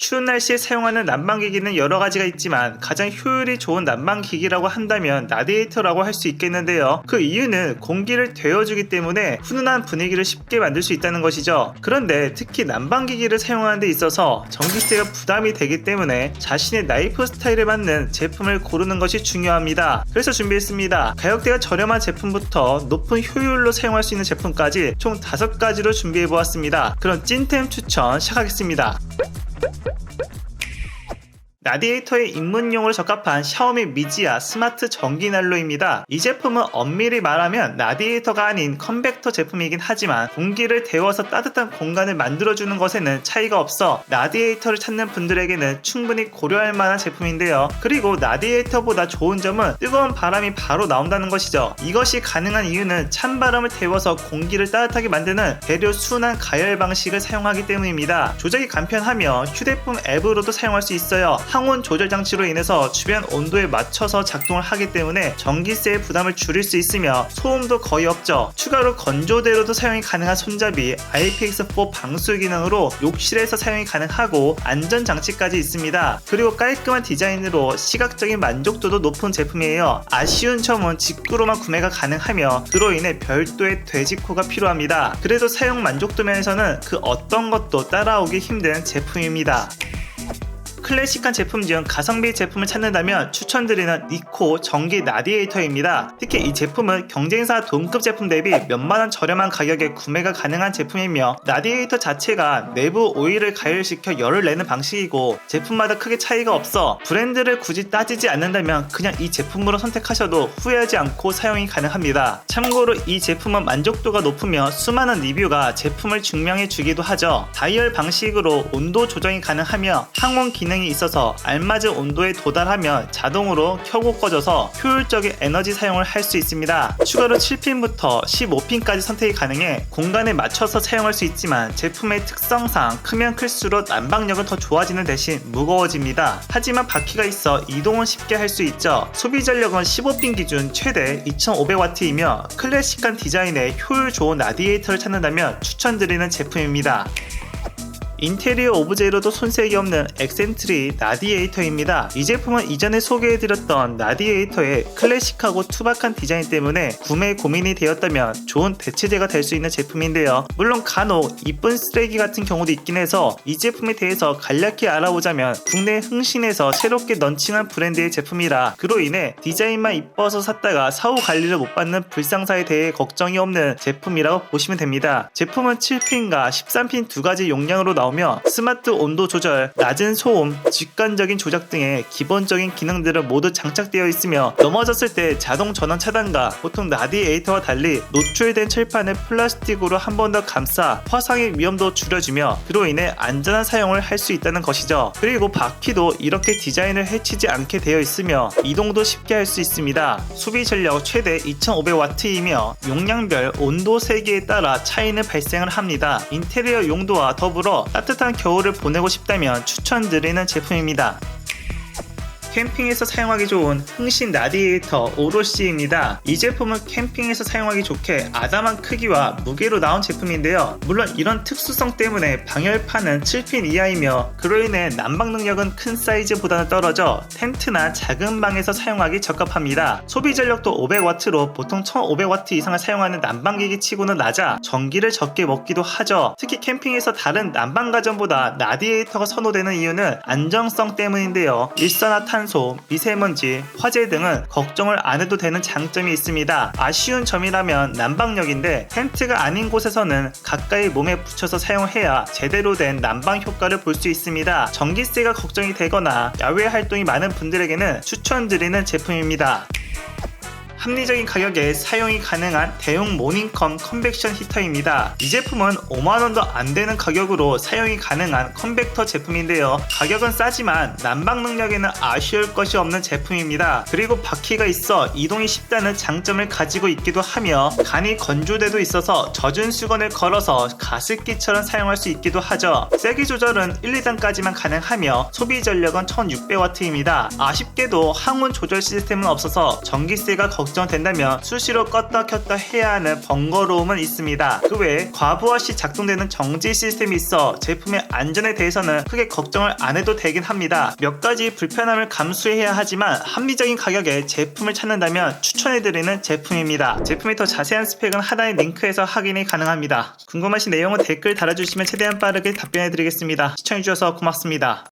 추운 날씨에 사용하는 난방기기는 여러 가지가 있지만 가장 효율이 좋은 난방기기라고 한다면 라디에이터라고 할 수 있겠는데요. 그 이유는 공기를 데워주기 때문에 훈훈한 분위기를 쉽게 만들 수 있다는 것이죠. 그런데 특히 난방기기를 사용하는 데 있어서 전기세가 부담이 되기 때문에 자신의 라이프 스타일에 맞는 제품을 고르는 것이 중요합니다. 그래서 준비했습니다. 가격대가 저렴한 제품부터 높은 효율로 사용할 수 있는 제품까지 총 5가지로 준비해 보았습니다. 그럼 찐템 추천 시작하겠습니다. 라디에이터의 입문용으로 적합한 샤오미 미지아 스마트 전기 난로입니다. 이 제품은 엄밀히 말하면 라디에이터가 아닌 컨벡터 제품이긴 하지만 공기를 데워서 따뜻한 공간을 만들어주는 것에는 차이가 없어 라디에이터를 찾는 분들에게는 충분히 고려할 만한 제품인데요. 그리고 라디에이터보다 좋은 점은 뜨거운 바람이 바로 나온다는 것이죠. 이것이 가능한 이유는 찬바람을 데워서 공기를 따뜻하게 만드는 배려 순환 가열 방식을 사용하기 때문입니다. 조작이 간편하며 휴대폰 앱으로도 사용할 수 있어요. 항온 조절 장치로 인해서 주변 온도에 맞춰서 작동을 하기 때문에 전기세의 부담을 줄일 수 있으며 소음도 거의 없죠. 추가로 건조대로도 사용이 가능한 손잡이 IPX4 방수 기능으로 욕실에서 사용이 가능하고 안전 장치까지 있습니다. 그리고 깔끔한 디자인으로 시각적인 만족도도 높은 제품이에요. 아쉬운 점은 직구로만 구매가 가능하며 그로 인해 별도의 돼지코가 필요합니다. 그래도 사용 만족도 면에서는 그 어떤 것도 따라오기 힘든 제품입니다. 클래식한 제품 중 가성비 제품을 찾는다면 추천드리는 니코 전기 라디에이터입니다. 특히 이 제품은 경쟁사 동급 제품 대비 몇만원 저렴한 가격에 구매가 가능한 제품이며 라디에이터 자체가 내부 오일을 가열시켜 열을 내는 방식이고 제품마다 크게 차이가 없어 브랜드를 굳이 따지지 않는다면 그냥 이 제품으로 선택하셔도 후회하지 않고 사용이 가능합니다. 참고로 이 제품은 만족도가 높으며 수많은 리뷰가 제품을 증명해 주기도 하죠. 다이얼 방식으로 온도 조정이 가능하며 항온 기능 이 있어서 알맞은 온도에 도달하면 자동으로 켜고 꺼져서 효율적인 에너지 사용을 할 수 있습니다. 추가로 7핀부터 15핀까지 선택이 가능해 공간에 맞춰서 사용할 수 있지만 제품의 특성상 크면 클수록 난방력은 더 좋아지는 대신 무거워집니다. 하지만 바퀴가 있어 이동은 쉽게 할 수 있죠. 소비 전력은 15핀 기준 최대 2500W이며 클래식한 디자인의 효율 좋은 라디에이터를 찾는다면 추천드리는 제품입니다. 인테리어 오브제로도 손색이 없는 엑센트리 라디에이터입니다. 이 제품은 이전에 소개해드렸던 라디에이터의 클래식하고 투박한 디자인 때문에 구매 고민이 되었다면 좋은 대체제가 될 수 있는 제품인데요. 물론 간혹 이쁜 쓰레기 같은 경우도 있긴 해서 이 제품에 대해서 간략히 알아보자면 국내 흥신에서 새롭게 런칭한 브랜드의 제품이라 그로 인해 디자인만 이뻐서 샀다가 사후 관리를 못 받는 불상사에 대해 걱정이 없는 제품이라고 보시면 됩니다. 제품은 7핀과 13핀 두 가지 용량으로 나오 나오며 스마트 온도 조절, 낮은 소음, 직관적인 조작 등의 기본적인 기능들은 모두 장착되어 있으며 넘어졌을 때 자동 전원 차단과 보통 라디에이터와 달리 노출된 철판을 플라스틱으로 한 번 더 감싸 화상의 위험도 줄여주며 그로 인해 안전한 사용을 할 수 있다는 것이죠. 그리고 바퀴도 이렇게 디자인을 해치지 않게 되어 있으며 이동도 쉽게 할 수 있습니다. 소비 전력 최대 2500W이며 용량별 온도 세기에 따라 차이는 발생을 합니다. 인테리어 용도와 더불어 따뜻한 겨울을 보내고 싶다면 추천드리는 제품입니다. 캠핑에서 사용하기 좋은 흥신 라디에이터 오로시입니다. 이 제품은 캠핑에서 사용하기 좋게 아담한 크기와 무게로 나온 제품인데요. 물론 이런 특수성 때문에 방열판은 7핀 이하이며 그로 인해 난방 능력은 큰 사이즈보다는 떨어져 텐트나 작은 방에서 사용하기 적합합니다. 소비 전력도 500W로 보통 1500W 이상을 사용하는 난방기기 치고는 낮아 전기를 적게 먹기도 하죠. 특히 캠핑에서 다른 난방 가전보다 라디에이터가 선호되는 이유는 안정성 때문인데요. 일산화탄 탄소, 미세먼지, 화재 등은 걱정을 안 해도 되는 장점이 있습니다. 아쉬운 점이라면 난방력인데 텐트가 아닌 곳에서는 가까이 몸에 붙여서 사용해야 제대로 된 난방 효과를 볼 수 있습니다. 전기세가 걱정이 되거나 야외 활동이 많은 분들에게는 추천드리는 제품입니다. 합리적인 가격에 사용이 가능한 대용 모닝컴 컨벡션 히터입니다. 이 제품은 5만원도 안 되는 가격으로 사용이 가능한 컨벡터 제품인데요. 가격은 싸지만 난방 능력에는 아쉬울 것이 없는 제품입니다. 그리고 바퀴가 있어 이동이 쉽다는 장점을 가지고 있기도 하며 간이 건조대도 있어서 젖은 수건을 걸어서 가습기처럼 사용할 수 있기도 하죠. 세기 조절은 1, 2단까지만 가능하며 소비 전력은 1600W입니다. 아쉽게도 항온 조절 시스템은 없어서 전기세가 걱 걱정된다면 수시로 껐다 켰다 해야 하는 번거로움은 있습니다. 그 외에 과부하 시 작동되는 정지 시스템이 있어 제품의 안전에 대해서는 크게 걱정을 안 해도 되긴 합니다. 몇 가지 불편함을 감수해야 하지만 합리적인 가격에 제품을 찾는다면 추천해드리는 제품입니다. 제품의 더 자세한 스펙은 하단의 링크에서 확인이 가능합니다. 궁금하신 내용은 댓글 달아주시면 최대한 빠르게 답변해드리겠습니다. 시청해주셔서 고맙습니다.